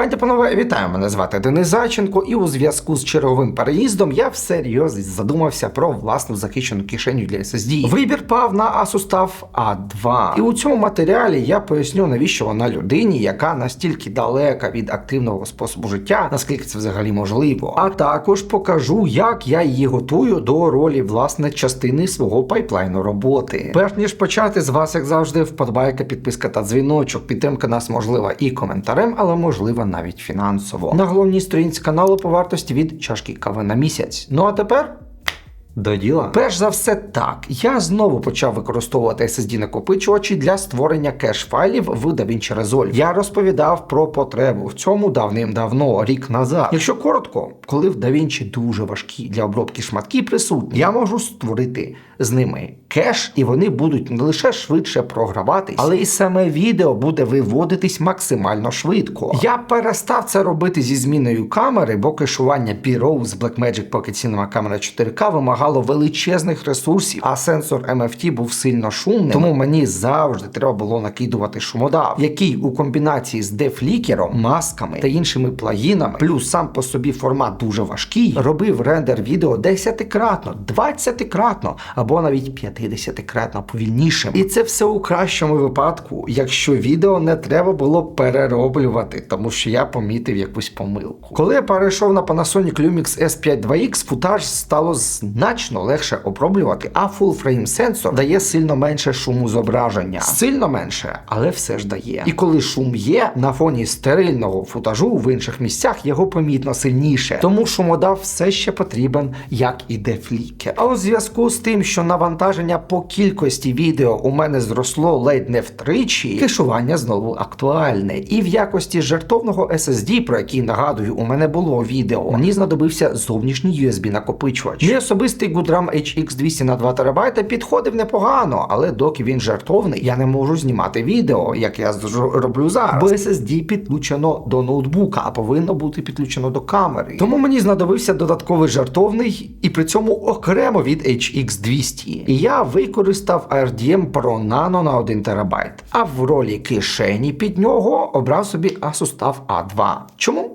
Пані та панове, вітаю! Мене звати Денис Зайченко, і у зв'язку з черговим переїздом я всерйоз задумався про власну захищену кишеню для SSD. Вибір пав на Asus TUF A2. І у цьому матеріалі я поясню, навіщо вона людині, яка настільки далека від активного способу життя, наскільки це взагалі можливо. А також покажу, як я її готую до ролі власне частини свого пайплайну роботи. Перш ніж почати з вас, як завжди, вподобайка, підписка та дзвіночок. Підтримка нас можлива і коментарем, але можлива навіть фінансово. На головній сторінці каналу по вартості від чашки кави на місяць. Ну а тепер. До діла. Перш за все, так. Я знову почав використовувати SSD накопичувачі для створення кеш-файлів в DaVinci Resolve. Я розповідав про потребу в цьому давним-давно, рік назад. Якщо коротко, коли в DaVinci дуже важкі для обробки шматки присутні, я можу створити з ними кеш, і вони будуть не лише швидше програватись, але і саме відео буде виводитись максимально швидко. Я перестав це робити зі зміною камери, бо кешування P-RAW з Blackmagic Pocket Cinema Camera 4K вимагало величезних ресурсів, а сенсор MFT був сильно шумним, тому мені завжди треба було накидувати шумодав, який у комбінації з дефлікером, масками та іншими плагінами, плюс сам по собі формат дуже важкий, робив рендер відео 10-кратно, 20-кратно або навіть 50-кратно повільнішим. І це все у кращому випадку, якщо відео не треба було перероблювати, тому що я помітив якусь помилку. Коли я перейшов на Panasonic Lumix S5 2X, футаж стало значно легше оброблювати, а Full Frame Sensor дає сильно менше шуму зображення. Сильно менше, але все ж дає. І коли шум є, на фоні стерильного футажу в інших місцях його помітно сильніше. Тому шумодав все ще потрібен, як і дефлікер. А у зв'язку з тим, що навантаження по кількості відео у мене зросло ледь не втричі, кешування знову актуальне. І в якості жертовного SSD, про який нагадую, у мене було відео, мені знадобився зовнішній USB накопичувач. Мій особистий Goodram HX 200 на 2 ТБ підходив непогано, але доки він жертовний, я не можу знімати відео, як я роблю зараз. Бо SSD підключено до ноутбука, а повинно бути підключено до камери. Тому мені знадобився додатковий жертовний і при цьому окремо від HX 200. І я використав RDM Pro Nano на 1 ТБ. А в ролі кишені під нього обрав собі Asus TUF A2. Чому?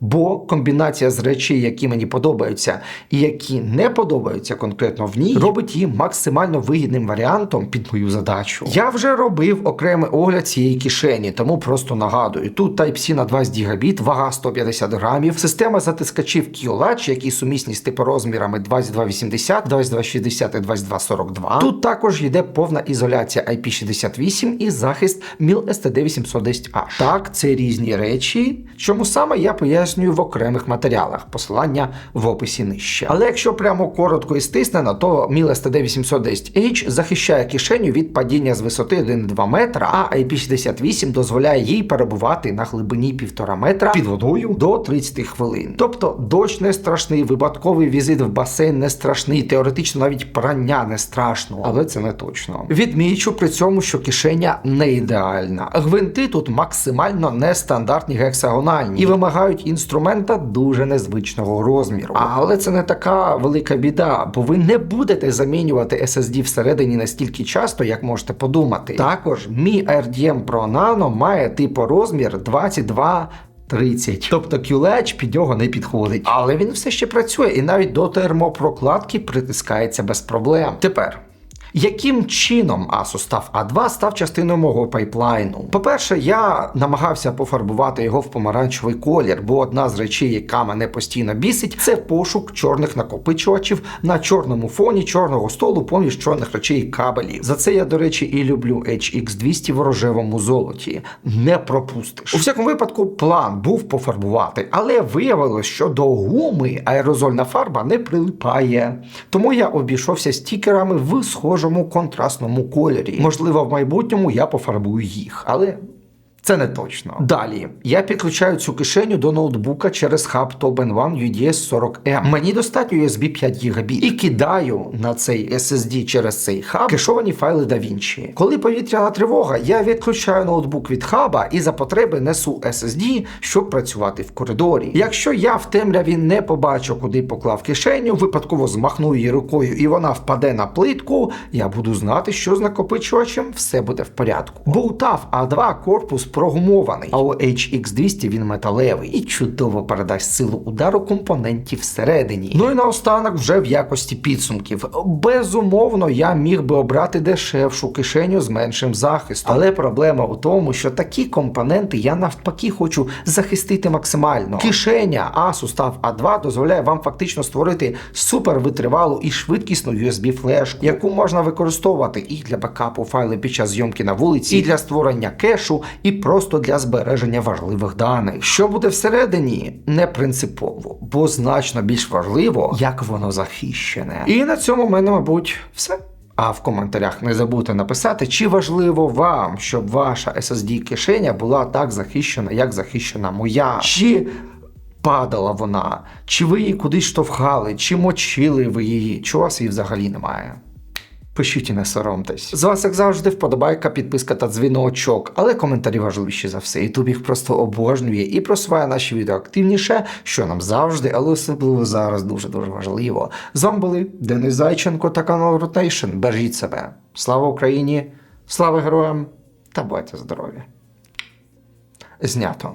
Бо комбінація з речей, які мені подобаються, і які не подобаються конкретно в ній, робить її максимально вигідним варіантом під мою задачу. Я вже робив окремий огляд цієї кишені, тому просто нагадую: тут Type-C на 20 гігабіт, вага 150 грамів, система затискачів QLatch, які сумісні з типорозмірами 2280, 2260 і 2242. Тут також йде повна ізоляція IP68 і захист MIL STD 810H. Так, це різні речі, чому саме я пояснюю в окремих матеріалах, посилання в описі нижче. Але якщо прямо коротко і стиснено, то MIL STD 810H захищає кишеню від падіння з висоти 1,2 метра, а IP68 дозволяє їй перебувати на глибині 1,5 метра під водою до 30 хвилин. Тобто дощ не страшний, випадковий візит в басейн не страшний, теоретично навіть прання не страшно, але це не точно. Відмічу при цьому, що кишеня не ідеальна. Гвинти тут максимально нестандартні гексагональні і вимагають інструмента дуже незвичного розміру. Але це не така велика біда, бо ви не будете замінювати SSD всередині настільки часто, як можете подумати. Також мій RDM Pro Nano має типу розмір 22 30. Тобто QLEDGE під нього не підходить. Але він все ще працює і навіть до термопрокладки притискається без проблем. Тепер. Яким чином Asus TUF A2 став частиною мого пайплайну? По-перше, я намагався пофарбувати його в помаранчевий колір, бо одна з речей, яка мене постійно бісить, це пошук чорних накопичувачів на чорному фоні чорного столу поміж чорних речей і кабелів. За це я, до речі, і люблю HX200 в рожевому золоті. Не пропустиш. У всякому випадку, план був пофарбувати, але виявилось, що до гуми аерозольна фарба не прилипає. Тому я обійшовся стікерами в схожому контрастному кольорі. Можливо, в майбутньому я пофарбую їх, але. Це не точно. Далі я підключаю цю кишеню до ноутбука через хаб Top N1 UDS 40M. Мені достатньо USB 5 ГБ. І кидаю на цей SSD через цей хаб кешовані файли DaVinci. Коли повітряна тривога, я відключаю ноутбук від хаба і за потреби несу SSD, щоб працювати в коридорі. Якщо я в темряві не побачу, куди поклав кишеню, випадково змахну її рукою і вона впаде на плитку, я буду знати, що з накопичувачем все буде в порядку. Бо у TAF A2 корпус прогумований, а у HX200 він металевий і чудово передасть силу удару компонентів всередині. Ну і наостанок, вже в якості підсумків. Безумовно, я міг би обрати дешевшу кишеню з меншим захистом. Але проблема у тому, що такі компоненти я навпаки хочу захистити максимально. Кишеня TUF A2 дозволяє вам фактично створити супервитривалу і швидкісну USB-флешку, яку можна використовувати і для бекапу файли під час зйомки на вулиці, і для створення кешу, і просто для збереження важливих даних. Що буде всередині, не принципово, бо значно більш важливо, як воно захищене. І на цьому в мене, мабуть, все. А в коментарях не забудьте написати, чи важливо вам, щоб ваша SSD кишеня була так захищена, як захищена моя. Чи падала вона, чи ви її кудись штовхали, чи мочили ви її, чи у вас її взагалі немає. Пишіть і не соромтесь. З вас, як завжди, вподобайка, підписка та дзвіночок, але коментарі важливіші за все. Ютуб їх просто обожнює і просуває наші відео активніше, що нам завжди, але особливо зараз дуже-дуже важливо. З вами були Денис Зайченко та канал Rotation. Бережіть себе. Слава Україні! Слава героям та будьте здорові! Знято.